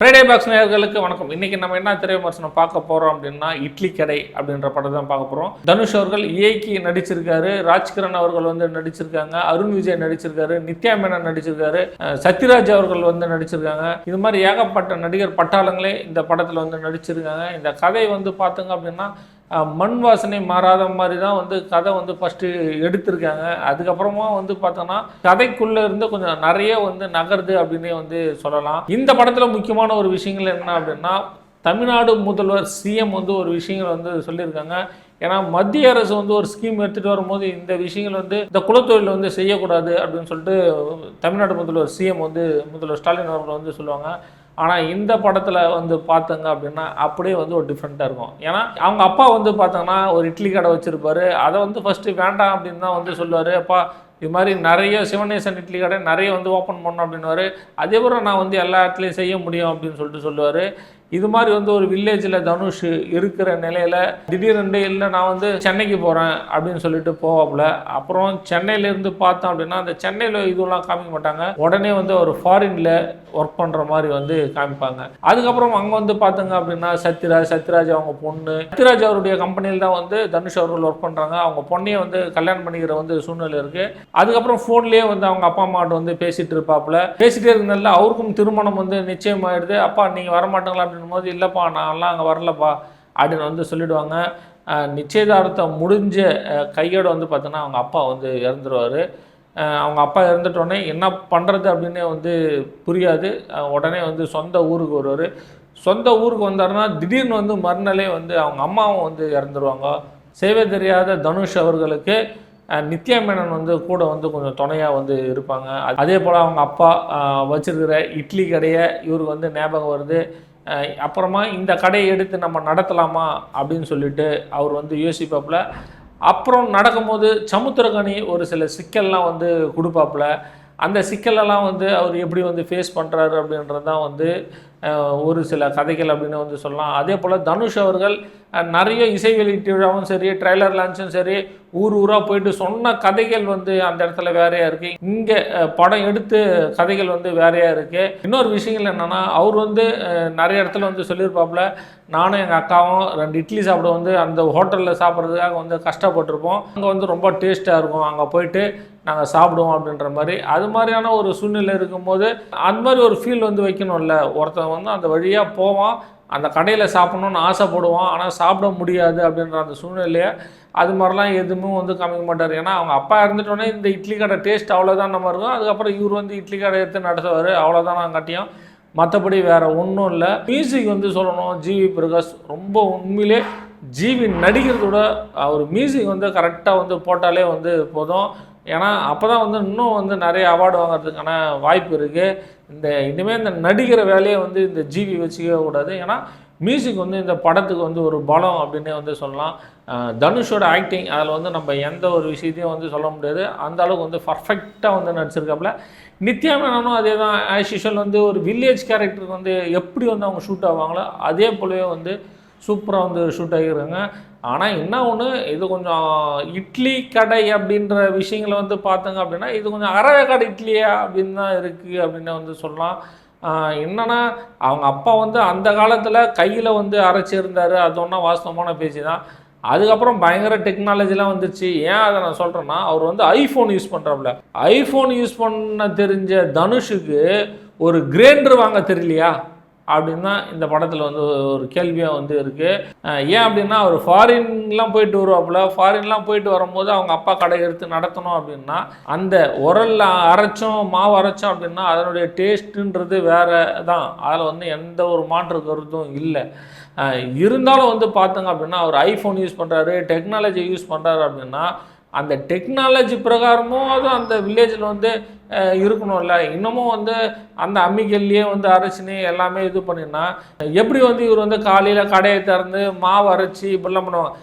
Friday box நேர்களுக்கு வணக்கம். இன்னைக்கு நம்ம என்ன திரை விமர்சனம் பார்க்க போறோம் அப்படின்னா இட்லி கடை அப்படின்ற படம் தான் பார்க்க போறோம். தனுஷ் அவர்கள் இயக்கி நடிச்சிருக்காரு ராஜ்கிரண் அவர்கள் வந்து நடிச்சிருக்காங்க அருண் விஜய் நடிச்சிருக்காரு நித்யா மேனன் நடிச்சிருக்காரு சத்யராஜ் அவர்கள் வந்து நடிச்சிருக்காங்க. இது மாதிரி ஏகப்பட்ட நடிகர் பட்டாளங்களே இந்த படத்தில் வந்து நடிச்சிருக்காங்க. இந்த கதை வந்து பார்த்தோங்க அப்படின்னா மண் வாசனை மாறாத மாதிரி தான் வந்து கதை வந்து ஃபஸ்ட்டு எடுத்திருக்காங்க. அதுக்கப்புறமா வந்து பார்த்தோன்னா கதைக்குள்ளே இருந்து கொஞ்சம் நிறைய வந்து நகருது அப்படின்னே வந்து சொல்லலாம். இந்த படத்தில் முக்கியமான ஒரு விஷயங்கள் என்ன அப்படின்னா தமிழ்நாடு முதல்வர் சிஎம் வந்து ஒரு விஷயங்கள் வந்து சொல்லியிருக்காங்க. ஏன்னா மத்திய அரசு வந்து ஒரு ஸ்கீம் எடுத்துகிட்டு வரும்போது இந்த விஷயங்கள் வந்து இந்த குலத்தொழில் வந்து செய்யக்கூடாது அப்படின்னு சொல்லிட்டு தமிழ்நாடு முதல்வர் சிஎம் வந்து முதல்வர் ஸ்டாலின் அவர்கள் வந்து சொல்லுவாங்க. ஆனால் இந்த படத்தில் வந்து பார்த்தங்க அப்படின்னா அப்படியே வந்து ஒரு டிஃப்ரெண்ட்டாக இருக்கும். ஏன்னா அவங்க அப்பா வந்து பார்த்தோன்னா ஒரு இட்லி கடை வச்சுருப்பாரு. அதை வந்து ஃபஸ்ட்டு வேண்டாம் அப்படின்னு தான் வந்து சொல்லுவார். அப்பா இது மாதிரி நிறைய சிவனேசன் இட்லி கடை நிறைய வந்து ஓப்பன் பண்ணோம் அப்படின்னுவாரு. அதே போல் நான் வந்து எல்லா இடத்துலையும் செய்ய முடியும் அப்படின்னு சொல்லிட்டு சொல்லுவார். இது மாதிரி வந்து ஒரு வில்லேஜில் தனுஷ் இருக்கிற நிலையில் திடீரென்று இல்லை நான் வந்து சென்னைக்கு போகிறேன் அப்படின்னு சொல்லிட்டு போவாப்புல. அப்புறம் சென்னையிலேருந்து பார்த்தோம் அப்படின்னா அந்த சென்னையில் இதுவெல்லாம் காமிக்க மாட்டாங்க. உடனே வந்து ஒரு ஃபாரினில் ஒர்க் பண்ணுற மாதிரி வந்து காமிப்பாங்க. அதுக்கப்புறம் அங்கே வந்து பார்த்தங்க அப்படின்னா சத்யராஜ் சத்யராஜ் அவங்க பொண்ணு. சத்யராஜ் அவருடைய கம்பெனியில் தான் வந்து தனுஷ் அவர்கள் ஒர்க் பண்ணுறாங்க அவங்க பொண்ணையே வந்து கல்யாணம் பண்ணிக்கிற வந்து சூழ்நிலை இருக்குது அதுக்கப்புறம் ஃபோன்லேயே வந்து அவங்க அப்பா அம்மாட்ட வந்து பேசிகிட்டு இருப்பாப்புல. பேசிகிட்டே இருந்தனால அவருக்கும் திருமணம் வந்து நிச்சயமாயிடுது. அப்பா நீங்கள் வரமாட்டீங்களா அப்படின்னும் போது இல்லைப்பா நான்லாம் அங்கே வரலப்பா அப்படின்னு வந்து சொல்லிடுவாங்க. நிச்சயதார்த்தம் முடிஞ்ச கையோடு வந்து பார்த்தோன்னா அவங்க அப்பா வந்து இறந்துருவார். அவங்க அப்பா இறந்துட்டோடனே என்ன பண்ணுறது அப்படின்னு வந்து புரியாது. உடனே வந்து சொந்த ஊருக்கு வருவார். சொந்த ஊருக்கு வந்தாருன்னா திடீர்னு வந்து மறுநாளே வந்து அவங்க அம்மாவும் வந்து இறந்துருவாங்க. சேவை தெரியாத தனுஷ் அவர்களுக்கு நித்யா மேனன் வந்து கூட வந்து கொஞ்சம் துணையாக வந்து இருப்பாங்க. அதே போல் அவங்க அப்பா வச்சுருக்கிற இட்லி கடையை இவருக்கு வந்து ஞாபகம் வருது. அப்புறமா இந்த கடையை எடுத்து நம்ம நடத்தலாமா அப்படின்னு சொல்லிட்டு அவர் வந்து யோசிப்பாப்புல. அப்புறம் நடக்கும்போது சமுத்திரகனி ஒரு சில சிக்கல்லாம் வந்து கொடுப்பாப்புல. அந்த சிக்கலெல்லாம் வந்து அவர் எப்படி வந்து ஃபேஸ் பண்ணுறாரு அப்படின்றது தான் வந்து ஒரு சில கதைகள் அப்படின்னு வந்து சொல்லலாம். அதே போல் தனுஷ் அவர்கள் நிறைய இசை வெளியீட்டு விழாவும் சரி ட்ரைலர் லான்ச்சும் சரி ஊர் ஊராக போயிட்டு சொன்ன கதைகள் வந்து அந்த இடத்துல வேறையாக இருக்குது இங்கே படம் எடுத்து கதைகள் வந்து வேறையாக இருக்குது இன்னொரு விஷயங்கள் என்னென்னா அவர் வந்து நிறைய இடத்துல வந்து சொல்லியிருப்பாப்புல நானும் எங்கள் அக்காவும் ரெண்டு இட்லி சாப்பிட வந்து அந்த ஹோட்டலில் சாப்பிட்றதுக்காக வந்து கஷ்டப்பட்டிருப்போம். அங்கே வந்து ரொம்ப டேஸ்ட்டாக இருக்கும். அங்கே போயிட்டு நாங்கள் சாப்பிடுவோம் அப்படின்ற மாதிரி அது மாதிரியான ஒரு சூழ்நிலை இருக்கும்போது அந்த மாதிரி ஒரு ஃபீல் வந்து வைக்கணும்ல. ஒருத்தன் வந்து அந்த வழியாக போவான் அந்த கடையில் சாப்பிட்ணுன்னு ஆசைப்படுவான் ஆனால் சாப்பிட முடியாது அப்படின்ற அந்த சூழ்நிலையை அது மாதிரிலாம் எதுவுமே வந்து காமிக்க மாட்டார். ஏன்னா அவங்க அப்பா இறந்துட்டோன்னே இந்த இட்லி கடை டேஸ்ட் அவ்வளோதான் நம்ம இருக்கும். அதுக்கப்புறம் இவர் வந்து இட்லி கடை எடுத்து நடத்துவார் அவ்வளோதான் நான் கட்டியும். மற்றபடி வேறு ஒன்றும் இல்லை. மியூசிக் வந்து சொல்லணும். ஜிவி பிரகாஷ் ரொம்ப உண்மையிலே ஜிவி நடிக்கிறதோட அவர் மியூசிக் வந்து கரெக்டாக வந்து போட்டாலே வந்து போதும். ஏன்னா அப்போ தான் வந்து இன்னும் வந்து நிறைய அவார்டு வாங்குறதுக்கான வாய்ப்பு இருக்குது இந்த இனிமேல் இந்த நடிக்கிற வேலையை வந்து இந்த ஜிவி வச்சுக்கவே கூடாது. ஏன்னா மியூசிக் வந்து இந்த படத்துக்கு வந்து ஒரு பலம் அப்படின்னே வந்து சொல்லலாம். தனுஷோட ஆக்டிங் அதில் வந்து நம்ம எந்த ஒரு விஷயத்தையும் வந்து சொல்ல முடியாது. அந்த அளவுக்கு வந்து பர்ஃபெக்டாக வந்து நடிச்சிருக்காப்புல. நித்யா மேனனும் அதே தான் ஆஸ் யூஷுவல் வந்து ஒரு வில்லேஜ் கேரக்டருக்கு வந்து எப்படி வந்து அவங்க ஷூட் ஆவாங்களோ அதே போலவே வந்து சூப்பராக வந்து ஷூட் ஆகிருங்க ஆனால் என்ன ஒன்று இது கொஞ்சம் இட்லி கடை அப்படின்ற விஷயங்களை வந்து பார்த்தங்க அப்படின்னா இது கொஞ்சம் அரைவேக்காடு இட்லியா அப்படின்னு தான் இருக்குது அப்படின்னு வந்து சொல்லலாம். என்னென்னா என்னன்னா அவங்க அப்பா வந்து அந்த காலத்தில் கையில் வந்து அரைச்சிருந்தாரு அது ஒன்றா வாஸ்தவமான பேச்சு தான். அதுக்கப்புறம் பயங்கர டெக்னாலஜிலாம் வந்துச்சு ஏன் அதை நான் சொல்கிறேன்னா அவர் வந்து ஐஃபோன் யூஸ் பண்ணுறாப்புல ஐஃபோன் யூஸ் பண்ண தெரிஞ்ச தனுஷுக்கு ஒரு கிரைண்டர் வாங்க தெரியலையா? அப்படின்னு தான் இந்த படத்தில் வந்து ஒரு கேள்வியாக வந்து இருக்குது ஏன் அப்படின்னா அவர் ஃபாரின்லாம் போயிட்டு வருவாப்புல. ஃபாரின்லாம் போயிட்டு வரும்போது அவங்க அப்பா கடை எடுத்து நடத்தணும் அப்படின்னா அந்த உரலில் அரைச்சோம் மாவு அரைச்சோம் அப்படின்னா அதனுடைய டேஸ்ட்டுன்றது வேற தான். அதில் வந்து எந்த ஒரு மாற்று கருத்தும் இல்லை. இருந்தாலும் வந்து பார்த்தோங்க அப்படின்னா அவர் ஐஃபோன் யூஸ் பண்ணுறாரு டெக்னாலஜி யூஸ் பண்ணுறாரு அப்படின்னா அந்த டெக்னாலஜி பிரகாரமும் அதுவும் அந்த வில்லேஜில் வந்து இருக்கணும்ல. இன்னமும் வந்து அந்த அம்மிக்கல்லையே வந்து அரைச்சினு எல்லாமே இது பண்ணினா எப்படி வந்து இவர் வந்து காலையில் கடையை திறந்து மாவு அரைச்சி இப்படிலாம் பண்ணுவாங்க?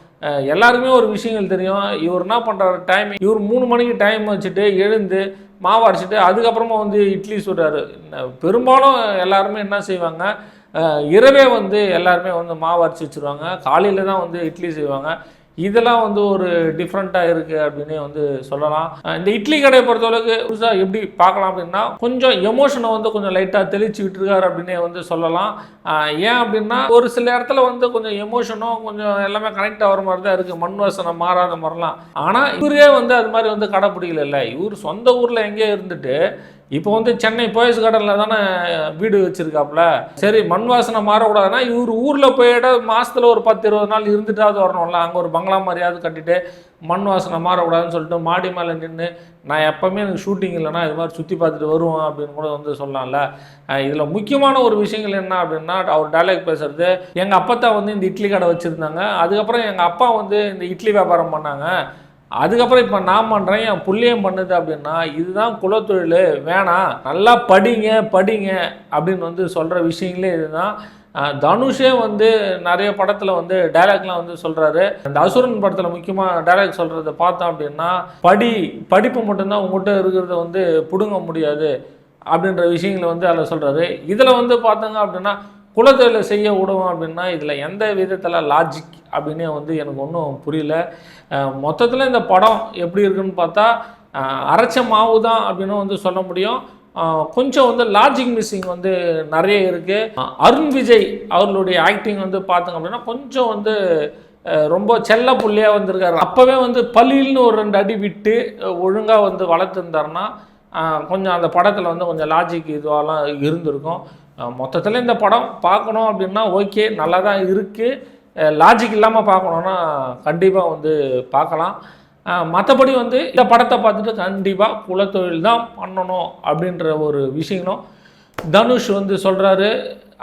எல்லாருக்குமே ஒரு விஷயங்கள் தெரியும். இவர் என்ன பண்ணுறாரு டைம் இவர் மூணு மணிக்கு டைம் வச்சுட்டு எழுந்து மாவு அரைச்சிட்டு அதுக்கப்புறமா வந்து இட்லி சுடுறாரு. பெரும்பாலும் எல்லாருமே என்ன செய்வாங்க இரவே வந்து எல்லாருமே வந்து மாவு அரைச்சி வச்சுருவாங்க. காலையில் தான் வந்து இட்லி செய்வாங்க. இதெல்லாம் வந்து ஒரு டிஃப்ரெண்ட்டாக இருக்குது அப்படின்னே வந்து சொல்லலாம். இந்த இட்லி கடையை பொறுத்தளவுக்கு புதுசாக எப்படி பார்க்கலாம் அப்படின்னா கொஞ்சம் எமோஷனை வந்து கொஞ்சம் லைட்டாக தெளிச்சுக்கிட்டு இருக்காரு அப்படின்னே வந்து சொல்லலாம். ஏன் அப்படின்னா ஒரு சில இடத்துல வந்து கொஞ்சம் எமோஷனும் கொஞ்சம் எல்லாமே கனெக்ட் ஆகிற மாதிரி தான் இருக்குது மண் வாசனை மாறாத மாதிரிலாம். ஆனால் இவரே வந்து அது மாதிரி வந்து கடைப்பிடிக்கல இவர் சொந்த ஊரில் எங்கேயோ இருந்துட்டு இப்போ வந்து சென்னை போயஸ் கார்டனில் தானே வீடு வச்சுருக்காப்புல. சரி மண் வாசனை மாறக்கூடாதுன்னா இவர் ஊரில் போயிட மாதத்தில் ஒரு பத்து இருபது நாள் இருந்துட்டாவது வரணும்ல. அங்கே ஒரு பங்களா மாதிரியாவது கட்டிட்டு மண் வாசனை மாறக்கூடாதுன்னு சொல்லிட்டு மாடி மேலே நின்று நான் எப்போவுமே எனக்கு ஷூட்டிங் இல்லைன்னா இது மாதிரி சுற்றி பார்த்துட்டு வருவோம் அப்படின்னு கூட வந்து சொல்லலாம்ல இதில் முக்கியமான ஒரு விஷயங்கள் என்ன அப்படின்னா அவர் டைலாக் பேசுறது. எங்கள் அப்பத்தா வந்து இந்த இட்லி கடை வச்சுருந்தாங்க. அதுக்கப்புறம் எங்கள் அப்பா வந்து இந்த இட்லி வியாபாரம் பண்ணாங்க. அதுக்கப்புறம் இப்போ நான் பண்ணுறேன் என் புள்ளியம் பண்ணுது அப்படின்னா இதுதான் குலத்தொழில். வேணாம் நல்லா படிங்க படிங்க அப்படின்னு வந்து சொல்கிற விஷயங்களே இதுதான். தனுஷே வந்து நிறைய படத்தில் வந்து டைலாக்லாம் வந்து சொல்கிறாரு அந்த அசுரன் படத்தில் முக்கியமாக டைலாக் சொல்கிறத பார்த்தோம் அப்படின்னா படி படிப்பு மட்டும்தான் உங்கள்கிட்ட இருக்கிறத வந்து பிடுங்க முடியாது அப்படின்ற விஷயங்களை வந்து அதில் சொல்கிறாரு இதில் வந்து பார்த்தோங்க அப்படின்னா குலத்தொழிலை செய்ய விடுவோம் அப்படின்னா இதில் எந்த விதத்தில் லாஜிக் அப்படின்னே வந்து எனக்கு ஒன்றும் புரியல. மொத்தத்தில் இந்த படம் எப்படி இருக்குன்னு பார்த்தா அரைச்ச மாவு தான் அப்படின்னு வந்து சொல்ல முடியும். கொஞ்சம் வந்து லாஜிக் மிஸ்ஸிங் வந்து நிறைய இருக்குது அருண் விஜய் அவர்களுடைய ஆக்டிங் வந்து பார்த்தோங்க அப்படின்னா கொஞ்சம் வந்து ரொம்ப செல்ல புள்ளியாக வந்திருக்காரு. அப்போவே வந்து பள்ளியில்னு ஒரு ரெண்டு அடி விட்டு ஒழுங்காக வந்து வளர்த்துருந்தாருன்னா கொஞ்சம் அந்த படத்தில் வந்து கொஞ்சம் லாஜிக் இதுவாலாம் இருந்திருக்கும். மொத்தத்தில் இந்த படம் பார்க்கணும் அப்படின்னா ஓகே நல்லா தான் இருக்குது லாஜிக் இல்லாமல் பார்க்கணுன்னா கண்டிப்பாக வந்து பார்க்கலாம். மற்றபடி வந்து இந்த படத்தை பார்த்துட்டு கண்டிப்பாக குலத்தொழில் தான் பண்ணணும் அப்படின்ற ஒரு விஷயம் தனுஷ் வந்து சொல்கிறாரு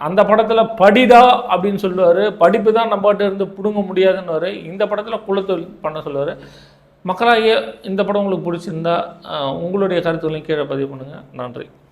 அந்த படத்தில் படிடா அப்படின்னு சொல்லுவார். படிப்பு தான் நம்மகிட்ட இருந்து பிடுங்க முடியாதுன்னு இந்த படத்தில் குலத்தொழில் பண்ண சொல்லுவார். மக்களாகிய இந்த படம் உங்களுக்கு பிடிச்சிருந்தா உங்களுடைய கருத்துக்களையும் கீழே பதிவு பண்ணுங்கள் நன்றி.